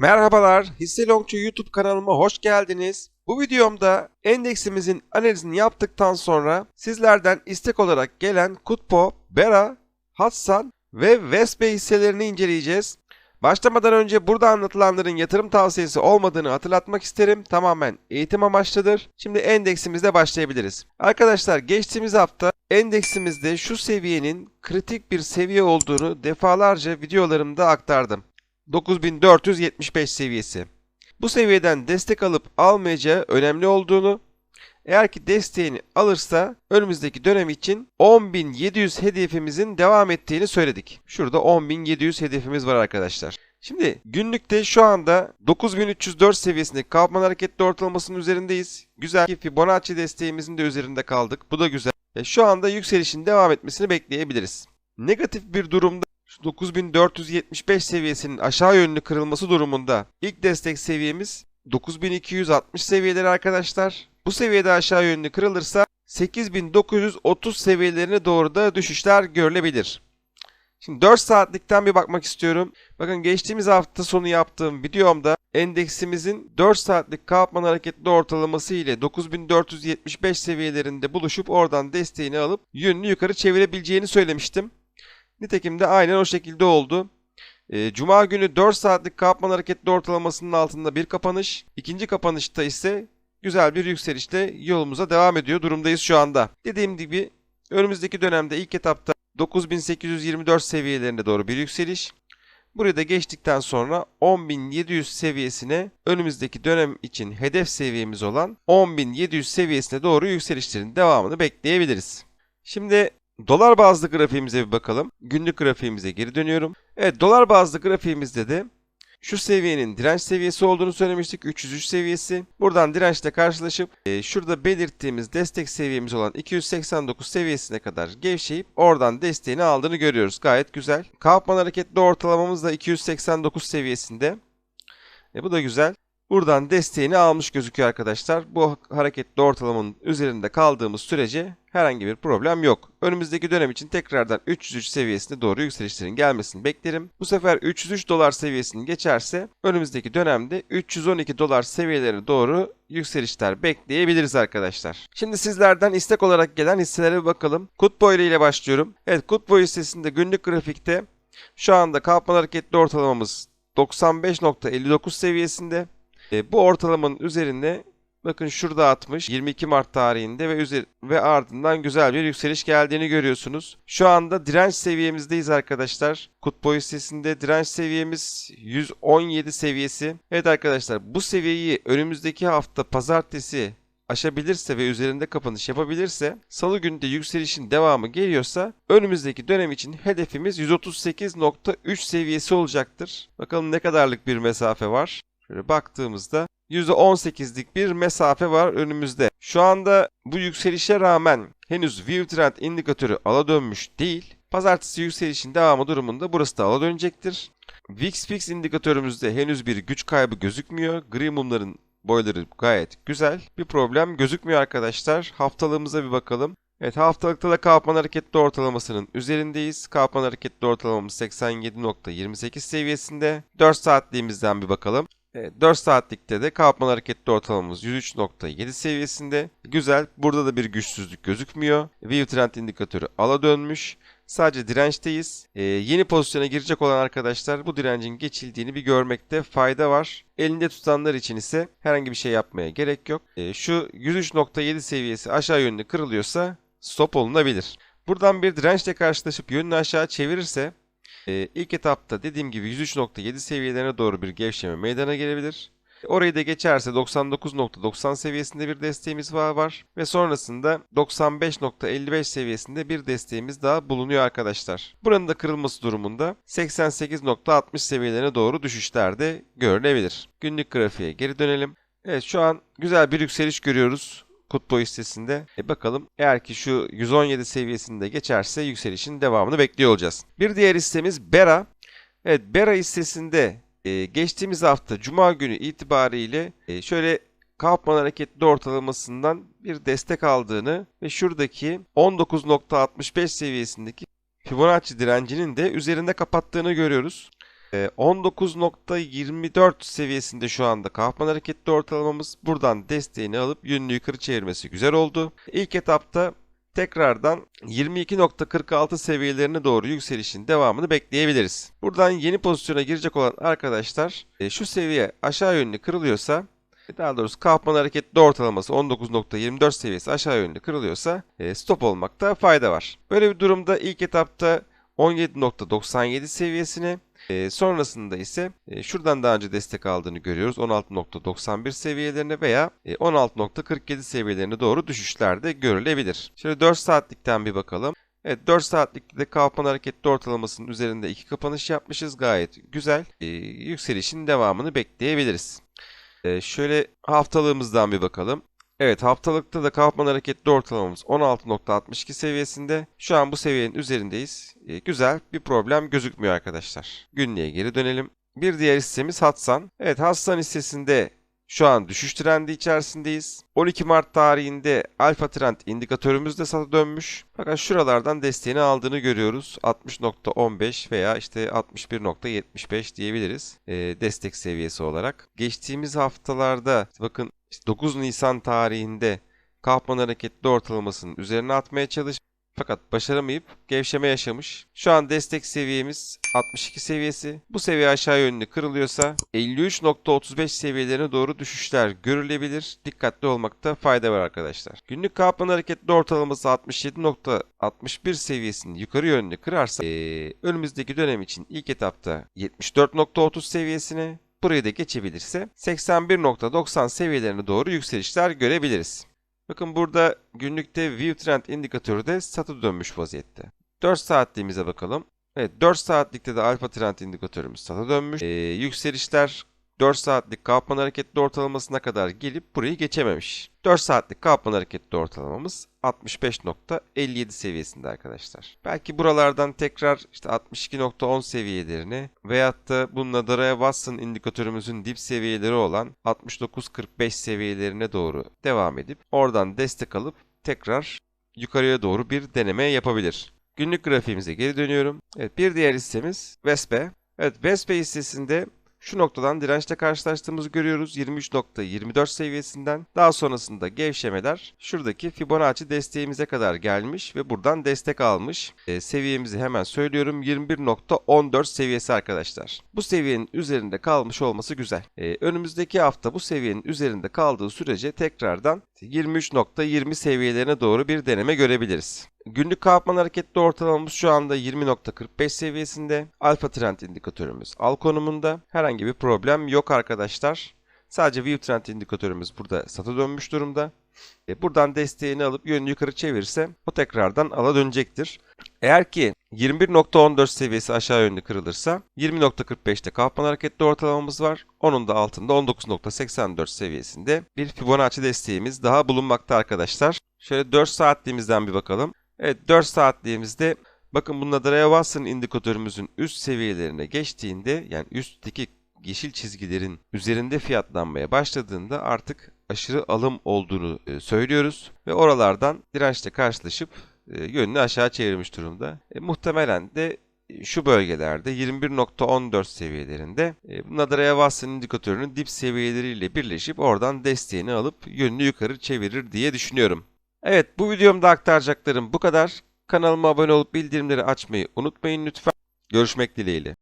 Merhabalar, Hisse Longçu YouTube kanalıma hoş geldiniz. Bu videomda endeksimizin analizini yaptıktan sonra sizlerden istek olarak gelen Kutpo, Bera, Hatsan ve Vespe hisselerini inceleyeceğiz. Başlamadan önce burada anlatılanların yatırım tavsiyesi olmadığını hatırlatmak isterim. Tamamen eğitim amaçlıdır. Şimdi endeksimizle başlayabiliriz. Arkadaşlar geçtiğimiz hafta endeksimizde şu seviyenin kritik bir seviye olduğunu defalarca videolarımda aktardım. 9475 seviyesi. Bu seviyeden destek alıp almayacağı önemli olduğunu, eğer ki desteğini alırsa önümüzdeki dönem için 10.700 hedefimizin devam ettiğini söyledik. Şurada 10.700 hedefimiz var arkadaşlar. Şimdi günlükte şu anda 9304 seviyesindeki Kaufman hareketli ortalamasının üzerindeyiz. Güzel ki Fibonacci desteğimizin de üzerinde kaldık. Bu da güzel. E, Şu anda yükselişin devam etmesini bekleyebiliriz. Negatif bir durumda 9475 seviyesinin aşağı yönlü kırılması durumunda ilk destek seviyemiz 9260 seviyeleri arkadaşlar. Bu seviyede aşağı yönlü kırılırsa 8930 seviyelerine doğru da düşüşler görülebilir. Şimdi 4 saatlikten bir bakmak istiyorum. Bakın geçtiğimiz hafta sonu yaptığım videomda endeksimizin 4 saatlik Kaufman hareketli ortalaması ile 9475 seviyelerinde buluşup oradan desteğini alıp yönünü yukarı çevirebileceğini söylemiştim. Nitekim de aynen o şekilde oldu. E, Cuma günü 4 saatlik Kaufman hareketli ortalamasının altında bir kapanış. İkinci kapanışta ise güzel bir yükselişle yolumuza devam ediyor durumdayız şu anda. Dediğim gibi önümüzdeki dönemde ilk etapta 9824 seviyelerine doğru bir yükseliş. Burayı da geçtikten sonra 10.700 seviyesine önümüzdeki dönem için hedef seviyemiz olan 10.700 seviyesine doğru yükselişlerin devamını bekleyebiliriz. Şimdi dolar bazlı grafiğimize bir bakalım. Günlük grafiğimize geri dönüyorum. Evet dolar bazlı grafiğimizde de şu seviyenin direnç seviyesi olduğunu söylemiştik. 303 seviyesi. Buradan dirençle karşılaşıp e, şurada belirttiğimiz destek seviyemiz olan 289 seviyesine kadar gevşeyip oradan desteğini aldığını görüyoruz. Gayet güzel. Kaufman hareketli ortalamamız da 289 seviyesinde. E, bu da güzel. Buradan desteğini almış gözüküyor arkadaşlar. Bu hareketli ortalamanın üzerinde kaldığımız sürece herhangi bir problem yok. Önümüzdeki dönem için tekrardan 303 seviyesine doğru yükselişlerin gelmesini beklerim. Bu sefer 303 dolar seviyesini geçerse önümüzdeki dönemde 312 dolar seviyelerine doğru yükselişler bekleyebiliriz arkadaşlar. Şimdi sizlerden istek olarak gelen hisselere bir bakalım. Kutboy ile başlıyorum. Evet Kutboy hissesinde günlük grafikte şu anda Kaufman hareketli ortalamamız 95.59 seviyesinde. E, bu ortalamanın üzerinde bakın şurada atmış 22 Mart tarihinde ve üzeri, ve ardından güzel bir yükseliş geldiğini görüyorsunuz. Şu anda direnç seviyemizdeyiz arkadaşlar. Kutboy hissesinde direnç seviyemiz 117 seviyesi. Evet arkadaşlar bu seviyeyi önümüzdeki hafta pazartesi aşabilirse ve üzerinde kapanış yapabilirse salı günü de yükselişin devamı geliyorsa önümüzdeki dönem için hedefimiz 138.3 seviyesi olacaktır. Bakalım ne kadarlık bir mesafe var. Şöyle baktığımızda %18'lik bir mesafe var önümüzde. Şu anda bu yükselişe rağmen henüz View Trend indikatörü ala dönmüş değil. Pazartesi yükselişin devamı durumunda burası da ala dönecektir. VIX-Fix indikatörümüzde henüz bir güç kaybı gözükmüyor. Gri mumların boyları gayet güzel. Bir problem gözükmüyor arkadaşlar. Haftalığımıza bir bakalım. Evet haftalıkta da Kaufman hareketli ortalamasının üzerindeyiz. Kaufman hareketli ortalamamız 87.28 seviyesinde. 4 saatliğimizden bir bakalım. Evet, 4 saatlikte de Kaufman hareketli ortalamamız 103.7 seviyesinde. Güzel. Burada da bir güçsüzlük gözükmüyor. View Trend indikatörü ala dönmüş. Sadece dirençteyiz. Ee, yeni pozisyona girecek olan arkadaşlar bu direncin geçildiğini bir görmekte fayda var. Elinde tutanlar için ise herhangi bir şey yapmaya gerek yok. Ee, şu 103.7 seviyesi aşağı yönlü kırılıyorsa stop olunabilir. Buradan bir dirençle karşılaşıp yönünü aşağı çevirirse ee, ilk etapta dediğim gibi 103.7 seviyelerine doğru bir gevşeme meydana gelebilir. Orayı da geçerse 99.90 seviyesinde bir desteğimiz var, var ve sonrasında 95.55 seviyesinde bir desteğimiz daha bulunuyor arkadaşlar. Buranın da kırılması durumunda 88.60 seviyelerine doğru düşüşler de görülebilir. Günlük grafiğe geri dönelim. Evet şu an güzel bir yükseliş görüyoruz. Kutbo hissesinde. E bakalım eğer ki şu 117 seviyesinde geçerse yükselişin devamını bekliyor olacağız. Bir diğer hissemiz Bera. Evet Bera hissesinde e, geçtiğimiz hafta Cuma günü itibariyle e, şöyle Kaufman hareketli ortalamasından bir destek aldığını ve şuradaki 19.65 seviyesindeki Fibonacci direncinin de üzerinde kapattığını görüyoruz. Ee, 19.24 seviyesinde şu anda Kaufman hareketli ortalamamız. Buradan desteğini alıp yönünü yukarı çevirmesi güzel oldu. İlk etapta tekrardan 22.46 seviyelerine doğru yükselişin devamını bekleyebiliriz. Buradan yeni pozisyona girecek olan arkadaşlar e, şu seviye aşağı yönlü kırılıyorsa daha doğrusu Kaufman hareketli ortalaması 19.24 seviyesi aşağı yönlü kırılıyorsa e, stop olmakta fayda var. Böyle bir durumda ilk etapta 17.97 seviyesine e, sonrasında ise e, şuradan daha önce destek aldığını görüyoruz. 16.91 seviyelerine veya e, 16.47 seviyelerine doğru düşüşler de görülebilir. Şöyle 4 saatlikten bir bakalım. Evet 4 saatlikte de Kaufman hareketli ortalamasının üzerinde iki kapanış yapmışız. Gayet güzel. E, yükselişin devamını bekleyebiliriz. E, şöyle haftalığımızdan bir bakalım. Evet haftalıkta da Kaufman hareketli ortalamamız 16.62 seviyesinde. Şu an bu seviyenin üzerindeyiz. E, güzel bir problem gözükmüyor arkadaşlar. Günlüğe geri dönelim. Bir diğer hissemiz Hatsan. Evet Hatsan hissesinde şu an düşüş trendi içerisindeyiz. 12 Mart tarihinde alfa trend indikatörümüz de sata dönmüş. Fakat şuralardan desteğini aldığını görüyoruz. 60.15 veya işte 61.75 diyebiliriz e, destek seviyesi olarak. Geçtiğimiz haftalarda bakın işte 9 Nisan tarihinde Kaufman hareketli ortalamasının üzerine atmaya çalış fakat başaramayıp gevşeme yaşamış. Şu an destek seviyemiz 62 seviyesi. Bu seviye aşağı yönlü kırılıyorsa 53.35 seviyelerine doğru düşüşler görülebilir. Dikkatli olmakta fayda var arkadaşlar. Günlük Kaufman hareketli ortalaması 67.61 seviyesini yukarı yönlü kırarsa ee, önümüzdeki dönem için ilk etapta 74.30 seviyesine burayı da geçebilirse 81.90 seviyelerine doğru yükselişler görebiliriz. Bakın burada günlükte View Trend indikatörü de satı dönmüş vaziyette. 4 saatliğimize bakalım. Evet 4 saatlikte de Alpha Trend indikatörümüz satı dönmüş. Ee, yükselişler 4 saatlik Kaufman hareketli ortalamasına kadar gelip burayı geçememiş. 4 saatlik Kaufman hareketli ortalamamız 65.57 seviyesinde arkadaşlar. Belki buralardan tekrar işte 62.10 seviyelerine veyahut da bununla Daraya Watson indikatörümüzün dip seviyeleri olan 69.45 seviyelerine doğru devam edip oradan destek alıp tekrar yukarıya doğru bir deneme yapabilir. Günlük grafiğimize geri dönüyorum. Evet bir diğer hissemiz Vespe. Evet Vespe hissesinde şu noktadan dirençle karşılaştığımızı görüyoruz. 23.24 seviyesinden. Daha sonrasında gevşemeler şuradaki Fibonacci desteğimize kadar gelmiş ve buradan destek almış. E, seviyemizi hemen söylüyorum. 21.14 seviyesi arkadaşlar. Bu seviyenin üzerinde kalmış olması güzel. E, önümüzdeki hafta bu seviyenin üzerinde kaldığı sürece tekrardan 23.20 seviyelerine doğru bir deneme görebiliriz. Günlük Kaufman hareketli ortalamamız şu anda 20.45 seviyesinde. Alfa trend indikatörümüz al konumunda. Herhangi bir problem yok arkadaşlar. Sadece View trend indikatörümüz burada sata dönmüş durumda. E, buradan desteğini alıp yönünü yukarı çevirirse o tekrardan ala dönecektir. Eğer ki 21.14 seviyesi aşağı yönlü kırılırsa 20.45'te Kaufman hareketli ortalamamız var. Onun da altında 19.84 seviyesinde bir Fibonacci desteğimiz daha bulunmakta arkadaşlar. Şöyle 4 saatliğimizden bir bakalım. Evet 4 saatliğimizde bakın bununla Daraya Watson indikatörümüzün üst seviyelerine geçtiğinde yani üstteki yeşil çizgilerin üzerinde fiyatlanmaya başladığında artık aşırı alım olduğunu e, söylüyoruz ve oralardan dirençle karşılaşıp e, yönünü aşağı çevirmiş durumda. E, muhtemelen de şu bölgelerde 21.14 seviyelerinde e, Watson indikatörünün dip seviyeleriyle birleşip oradan desteğini alıp yönünü yukarı çevirir diye düşünüyorum. Evet bu videomda aktaracaklarım bu kadar. Kanalıma abone olup bildirimleri açmayı unutmayın lütfen. Görüşmek dileğiyle.